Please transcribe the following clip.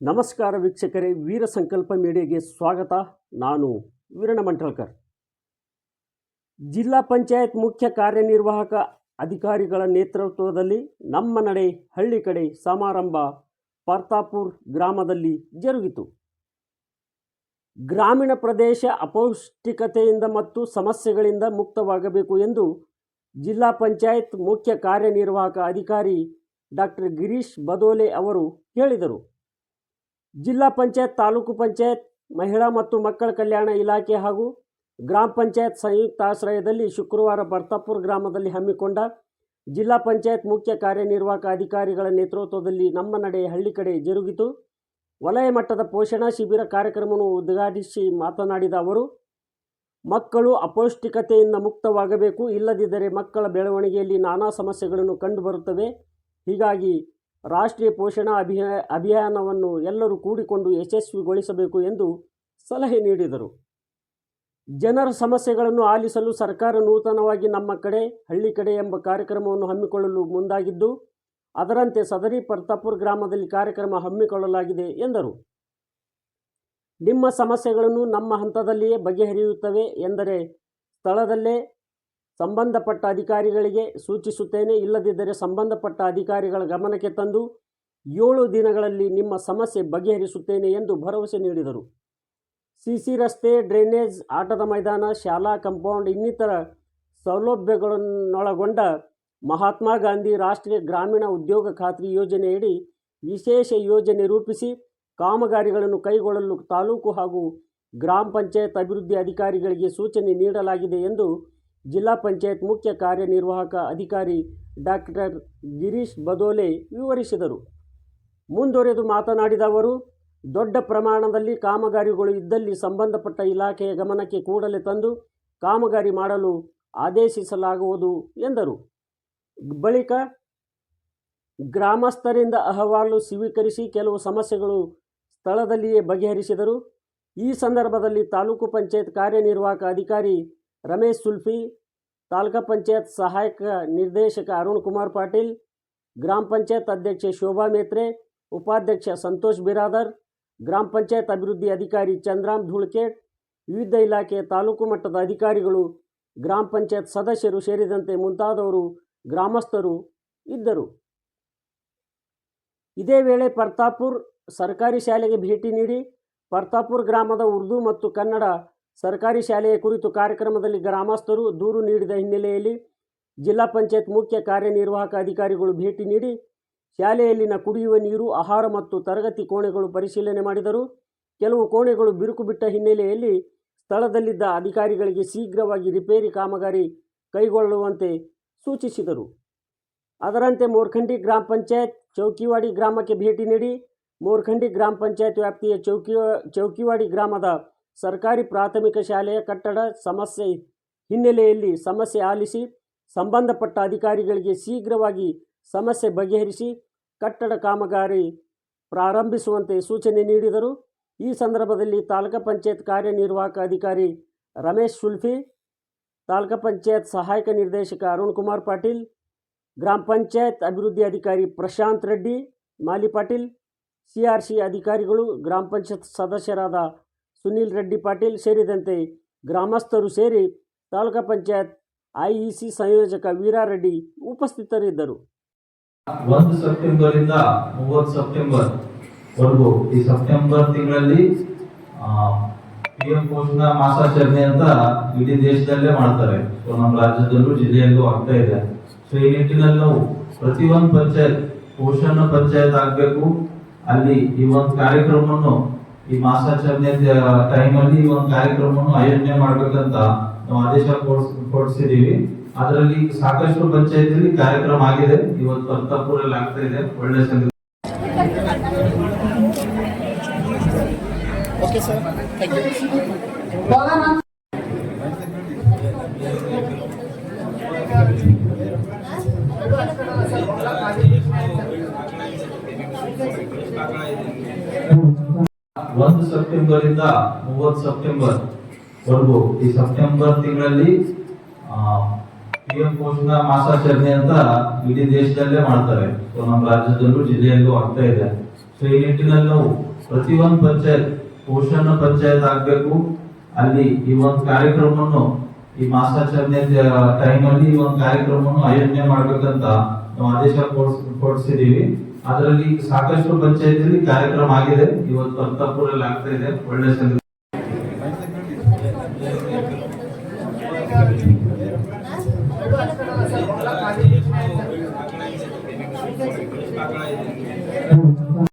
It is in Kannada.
ನಮಸ್ಕಾರ ವೀಕ್ಷಕರೇ, ವೀರ ಸಂಕಲ್ಪ ಮೀಡಿಯಾಗೆ ಸ್ವಾಗತ. ನಾನು ವೀರಣ ಮಂಟಲ್ಕರ್ ಜಿಲ್ಲಾ ಪಂಚಾಯತ್ ಮುಖ್ಯ ಕಾರ್ಯನಿರ್ವಾಹಕ ಅಧಿಕಾರಿಗಳ ನೇತೃತ್ವದಲ್ಲಿ ನಮ್ಮ ನಡೆ ಹಳ್ಳಿ ಕಡೆ ಸಮಾರಂಭ ಪರ್ತಾಪುರ್ ಗ್ರಾಮದಲ್ಲಿ ಜರುಗಿತು. ಗ್ರಾಮೀಣ ಪ್ರದೇಶ ಅಪೌಷ್ಟಿಕತೆಯಿಂದ ಮತ್ತು ಸಮಸ್ಯೆಗಳಿಂದ ಮುಕ್ತವಾಗಬೇಕು ಎಂದು ಜಿಲ್ಲಾ ಪಂಚಾಯತ್ ಮುಖ್ಯ ಕಾರ್ಯನಿರ್ವಾಹಕ ಅಧಿಕಾರಿ ಡಾಕ್ಟರ್ ಗಿರೀಶ್ ಬದೋಲೆ ಅವರು ಹೇಳಿದರು. ಜಿಲ್ಲಾ ಪಂಚಾಯತ್, ತಾಲೂಕು ಪಂಚಾಯತ್, ಮಹಿಳಾ ಮತ್ತು ಮಕ್ಕಳ ಕಲ್ಯಾಣ ಇಲಾಖೆ ಹಾಗೂ ಗ್ರಾಮ ಪಂಚಾಯತ್ ಸಂಯುಕ್ತ ಆಶ್ರಯದಲ್ಲಿ ಶುಕ್ರವಾರ ಬರ್ತಾಪುರ ಗ್ರಾಮದಲ್ಲಿ ಹಮ್ಮಿಕೊಂಡ ಜಿಲ್ಲಾ ಪಂಚಾಯತ್ ಮುಖ್ಯ ಕಾರ್ಯನಿರ್ವಾಹಕ ಅಧಿಕಾರಿಗಳ ನೇತೃತ್ವದಲ್ಲಿ ನಮ್ಮ ನಡೆ ಹಳ್ಳಿ ಕಡೆ ಜರುಗಿತು. ವಲಯ ಮಟ್ಟದ ಪೋಷಣಾ ಶಿಬಿರ ಕಾರ್ಯಕ್ರಮವನ್ನು ಉದ್ಘಾಟಿಸಿ ಮಾತನಾಡಿದ ಅವರು, ಮಕ್ಕಳು ಅಪೌಷ್ಟಿಕತೆಯಿಂದ ಮುಕ್ತವಾಗಬೇಕು. ಇಲ್ಲದಿದ್ದರೆ ಮಕ್ಕಳ ಬೆಳವಣಿಗೆಯಲ್ಲಿ ನಾನಾ ಸಮಸ್ಯೆಗಳನ್ನು ಕಂಡುಬರುತ್ತವೆ. ಹೀಗಾಗಿ ರಾಷ್ಟ್ರೀಯ ಪೋಷಣ ಅಭಿಯಾ, ಅಭಿಯಾನವನ್ನು ಎಲ್ಲರೂ ಕೂಡಿಕೊಂಡು ಯಶಸ್ವಿಗೊಳಿಸಬೇಕು ಎಂದು ಸಲಹೆ ನೀಡಿದರು. ಜನರ ಸಮಸ್ಯೆಗಳನ್ನು ಆಲಿಸಲು ಸರ್ಕಾರ ನೂತನವಾಗಿ ನಮ್ಮ ಕಡೆ, ಹಳ್ಳಿ ಕಡೆ ಎಂಬ ಕಾರ್ಯಕ್ರಮವನ್ನು ಹಮ್ಮಿಕೊಳ್ಳಲು ಮುಂದಾಗಿದ್ದು, ಅದರಂತೆ ಸದರಿ ಪರ್ತಾಪುರ್ ಗ್ರಾಮದಲ್ಲಿ ಕಾರ್ಯಕ್ರಮ ಹಮ್ಮಿಕೊಳ್ಳಲಾಗಿದೆ ಎಂದರು. ನಿಮ್ಮ ಸಮಸ್ಯೆಗಳನ್ನು ನಮ್ಮ ಹಂತದಲ್ಲಿಯೇ ಬಗೆಹರಿಯುತ್ತವೆ ಎಂದರೆ ಸ್ಥಳದಲ್ಲೇ ಸಂಬಂಧಪಟ್ಟ ಅಧಿಕಾರಿಗಳಿಗೆ ಸೂಚಿಸುತ್ತೇನೆ. ಇಲ್ಲದಿದ್ದರೆ ಸಂಬಂಧಪಟ್ಟ ಅಧಿಕಾರಿಗಳ ಗಮನಕ್ಕೆ ತಂದು ಏಳು ದಿನಗಳಲ್ಲಿ ನಿಮ್ಮ ಸಮಸ್ಯೆ ಬಗೆಹರಿಸುತ್ತೇನೆ ಎಂದು ಭರವಸೆ ನೀಡಿದರು. ಸಿಸಿ ರಸ್ತೆ, ಡ್ರೈನೇಜ್, ಆಟದ ಮೈದಾನ, ಶಾಲಾ ಕಂಪೌಂಡ್ ಇನ್ನಿತರ ಸೌಲಭ್ಯಗಳನ್ನೊಳಗೊಂಡ ಮಹಾತ್ಮ ಗಾಂಧಿ ರಾಷ್ಟ್ರೀಯ ಗ್ರಾಮೀಣ ಉದ್ಯೋಗ ಖಾತ್ರಿ ಯೋಜನೆಯಡಿ ವಿಶೇಷ ಯೋಜನೆ ರೂಪಿಸಿ ಕಾಮಗಾರಿಗಳನ್ನು ಕೈಗೊಳ್ಳಲು ತಾಲೂಕು ಹಾಗೂ ಗ್ರಾಮ ಪಂಚಾಯತ್ ಅಭಿವೃದ್ಧಿ ಅಧಿಕಾರಿಗಳಿಗೆ ಸೂಚನೆ ನೀಡಲಾಗಿದೆ ಎಂದು ಜಿಲ್ಲಾ ಪಂಚಾಯತ್ ಮುಖ್ಯ ಕಾರ್ಯನಿರ್ವಾಹಕ ಅಧಿಕಾರಿ ಡಾಕ್ಟರ್ ಗಿರೀಶ್ ಬದೋಲೆ ವಿವರಿಸಿದರು. ಮುಂದುವರೆದು ಮಾತನಾಡಿದ ಅವರು, ದೊಡ್ಡ ಪ್ರಮಾಣದಲ್ಲಿ ಕಾಮಗಾರಿಗಳು ಇದ್ದಲ್ಲಿ ಸಂಬಂಧಪಟ್ಟ ಇಲಾಖೆಯ ಗಮನಕ್ಕೆ ಕೂಡಲೇ ತಂದು ಕಾಮಗಾರಿ ಮಾಡಲು ಆದೇಶಿಸಲಾಗುವುದು ಎಂದರು. ಬಳಿಕ ಗ್ರಾಮಸ್ಥರಿಂದ ಅಹವಾಲು ಸ್ವೀಕರಿಸಿ ಕೆಲವು ಸಮಸ್ಯೆಗಳು ಸ್ಥಳದಲ್ಲಿಯೇ ಬಗೆಹರಿಸಿದರು. ಈ ಸಂದರ್ಭದಲ್ಲಿ ತಾಲೂಕು ಪಂಚಾಯತ್ ಕಾರ್ಯನಿರ್ವಾಹಕ ಅಧಿಕಾರಿ ರಮೇಶ್ ಸುಲ್ಫಿ, ತಾಲೂಕಾ ಪಂಚಾಯತ್ ಸಹಾಯಕ ನಿರ್ದೇಶಕ ಅರುಣ್ ಕುಮಾರ್ ಪಾಟೀಲ್, ಗ್ರಾಮ ಪಂಚಾಯತ್ ಅಧ್ಯಕ್ಷೆ ಶೋಭಾ ಮೇತ್ರೆ, ಉಪಾಧ್ಯಕ್ಷ ಸಂತೋಷ್ ಬಿರಾದರ್, ಗ್ರಾಮ ಪಂಚಾಯತ್ ಅಭಿವೃದ್ಧಿ ಅಧಿಕಾರಿ ಚಂದ್ರಾಮ್ ಧೂಳ್ಕೇಟ್ ವಿವಿಧ ಇಲಾಖೆ ತಾಲೂಕು ಮಟ್ಟದ ಅಧಿಕಾರಿಗಳು, ಗ್ರಾಮ ಪಂಚಾಯತ್ ಸದಸ್ಯರು ಸೇರಿದಂತೆ ಮುಂತಾದವರು ಗ್ರಾಮಸ್ಥರು ಇದ್ದರು. ಇದೇ ವೇಳೆ ಪರ್ತಾಪುರ್ ಸರ್ಕಾರಿ ಶಾಲೆಗೆ ಭೇಟಿ ನೀಡಿ ಪರ್ತಾಪುರ್ ಗ್ರಾಮದ ಉರ್ದು ಮತ್ತು ಕನ್ನಡ ಸರ್ಕಾರಿ ಶಾಲೆಯ ಕುರಿತು ಕಾರ್ಯಕ್ರಮದಲ್ಲಿ ಗ್ರಾಮಸ್ಥರು ದೂರು ನೀಡಿದ ಹಿನ್ನೆಲೆಯಲ್ಲಿ ಜಿಲ್ಲಾ ಪಂಚಾಯತ್ ಮುಖ್ಯ ಕಾರ್ಯನಿರ್ವಾಹಕ ಅಧಿಕಾರಿಗಳು ಭೇಟಿ ನೀಡಿ ಶಾಲೆಯಲ್ಲಿನ ಕುಡಿಯುವ ನೀರು, ಆಹಾರ ಮತ್ತು ತರಗತಿ ಕೋಣೆಗಳು ಪರಿಶೀಲನೆ ಮಾಡಿದರು. ಕೆಲವು ಕೋಣೆಗಳು ಬಿರುಕು ಬಿಟ್ಟ ಹಿನ್ನೆಲೆಯಲ್ಲಿ ಸ್ಥಳದಲ್ಲಿದ್ದ ಅಧಿಕಾರಿಗಳಿಗೆ ಶೀಘ್ರವಾಗಿ ರಿಪೇರಿ ಕಾಮಗಾರಿ ಕೈಗೊಳ್ಳುವಂತೆ ಸೂಚಿಸಿದರು. ಅದರಂತೆ ಮೋರ್ಖಂಡಿ ಗ್ರಾಮ ಪಂಚಾಯತ್ ಚೌಕಿವಾಡಿ ಗ್ರಾಮಕ್ಕೆ ಭೇಟಿ ನೀಡಿ ಮೋರ್ಖಂಡಿ ಗ್ರಾಮ ಪಂಚಾಯತ್ ವ್ಯಾಪ್ತಿಯ ಚೌಕಿ, ಚೌಕಿವಾಡಿ ಗ್ರಾಮದ ಸರ್ಕಾರಿ ಪ್ರಾಥಮಿಕ ಶಾಲೆಯ ಕಟ್ಟಡ ಸಮಸ್ಯೆ ಹಿನ್ನೆಲೆಯಲ್ಲಿ ಸಮಸ್ಯೆ ಆಲಿಸಿ, ಸಂಬಂಧಪಟ್ಟ ಅಧಿಕಾರಿಗಳಿಗೆ ಶೀಘ್ರವಾಗಿ ಸಮಸ್ಯೆ ಬಗೆಹರಿಸಿ ಕಟ್ಟಡ ಕಾಮಗಾರಿ ಪ್ರಾರಂಭಿಸುವಂತೆ ಸೂಚನೆ ನೀಡಿದರು. ಈ ಸಂದರ್ಭದಲ್ಲಿ ತಾಲೂಕಾ ಪಂಚಾಯತ್ ಕಾರ್ಯನಿರ್ವಾಹಕ ಅಧಿಕಾರಿ ರಮೇಶ್ ಸುಲ್ಫಿ, ತಾಲೂಕಾ ಪಂಚಾಯತ್ ಸಹಾಯಕ ನಿರ್ದೇಶಕ ಅರುಣ್ ಕುಮಾರ್ ಪಾಟೀಲ್, ಗ್ರಾಮ ಪಂಚಾಯತ್ ಅಭಿವೃದ್ಧಿ ಅಧಿಕಾರಿ ಪ್ರಶಾಂತ್ ರೆಡ್ಡಿ, ಮಾಲಿ ಪಾಟೀಲ್, ಸಿ ಅಧಿಕಾರಿಗಳು, ಗ್ರಾಮ ಪಂಚಾಯತ್ ಸದಸ್ಯರಾದ ಸುನೀಲ್ ರೆಡ್ಡಿ ಪಾಟೀಲ್ ಸೇರಿದಂತೆ ಗ್ರಾಮಸ್ಥರು ಸೇರಿ ತಾಲೂಕಾ ಪಂಚಾಯತ್ ಐಇಸಿ ಸಂಯೋಜಕ ವೀರಾರೆಡ್ಡಿ ಉಪಸ್ಥಿತರಿದ್ದರು. ಒಂದು ಸೆಪ್ಟೆಂಬರಿಂದ ಮೂವತ್ತು ಸೆಪ್ಟೆಂಬರ್ ವರೆಗೂ ಈ ಸೆಪ್ಟೆಂಬರ್ ತಿಂಗಳಲ್ಲಿ ಪಿ ಪೋಷಣ ಮಾಸಾಚರಣೆ ಅಂತ ಇಡೀ ದೇಶದಲ್ಲೇ ಮಾಡ್ತಾರೆ. ಸೊ, ನಮ್ಮ ರಾಜ್ಯದಲ್ಲೂ ಜಿಲ್ಲೆಯಲ್ಲೂ ಆಗ್ತಾ ಇದೆ. ಸೊ, ಈ ನಿಟ್ಟಿನಲ್ಲಿ ನಾವು ಒಂದು ಪಂಚಾಯತ್ ಪೋಷಣ ಪಂಚಾಯತ್ ಆಗಬೇಕು. ಅಲ್ಲಿ ಈ ಒಂದು ಕಾರ್ಯಕ್ರಮವನ್ನು ಈ ಮಾಸಾಚರಣೆ ಟೈಮಲ್ಲಿ ಈ ಒಂದು ಕಾರ್ಯಕ್ರಮವನ್ನು ಆಯೋಜನೆ ಮಾಡಬೇಕಂತ ನಾವು ಆದೇಶ ಕೊಡ್ಸ್- ಕೊಡ್ಸಿದೀವಿ. ಅದರಲ್ಲಿ ಸಾಕಷ್ಟು ಪಂಚಾಯತಿಯಲ್ಲಿ ಕಾರ್ಯಕ್ರಮ ಆಗಿದೆ. ಇವತ್ತು ಅಂತಪುರ ಆಗ್ತಾ ಇದೆ. ಒಳ್ಳೆ ಸಂಗತಿ. ಓಕೆ ಒಂದು ಸೆಪ್ಟೆಂಬರ್ ಇಂದ ಮೂವತ್ತು ಸೆಪ್ಟೆಂಬರ್ ವರೆಗೂ. ಈ ಸೆಪ್ಟೆಂಬರ್ ತಿಂಗಳಲ್ಲಿ ಪಿ ಪೋಷಣ ಮಾಸಾಚರಣೆ ಅಂತ ಇಡೀ ದೇಶದಲ್ಲೇ ಮಾಡ್ತಾರೆ. ಸೊ, ನಮ್ಮ ರಾಜ್ಯದಲ್ಲೂ, ಜಿಲ್ಲೆಯಲ್ಲೂ ಆಗ್ತಾ ಇದೆ. ಸೊ, ಈ ನಿಟ್ಟಿನಲ್ಲಿ ನಾವು ಒಂದು ಪಂಚಾಯತ್, ಪೋಷಣ ಪಂಚಾಯತ್ ಆಗಬೇಕು. ಅಲ್ಲಿ ಈ ಒಂದು ಕಾರ್ಯಕ್ರಮವನ್ನು, ಈ ಮಾಸಾಚರಣೆ ಟೈಮ್ ಅಲ್ಲಿ ಈ ಒಂದು ಕಾರ್ಯಕ್ರಮವನ್ನು ಆಯೋಜನೆ ಮಾಡ್ಬೇಕಂತ ನಾವು ಆದೇಶ ಕೊಡ್ಸ್- ಕೊಡ್ಸಿದೀವಿ ಅದರಲ್ಲಿ ಸಾಕಷ್ಟು ಪಂಚಾಯತಿಯಲ್ಲಿ ಕಾರ್ಯಕ್ರಮ ಆಗಿದೆ. ಇವತ್ತು ಅಂತಪುರಲ್ಲಿ ಆಗ್ತಾ ಇದೆ. ಒಳ್ಳೆ ಸಂಗತಿ.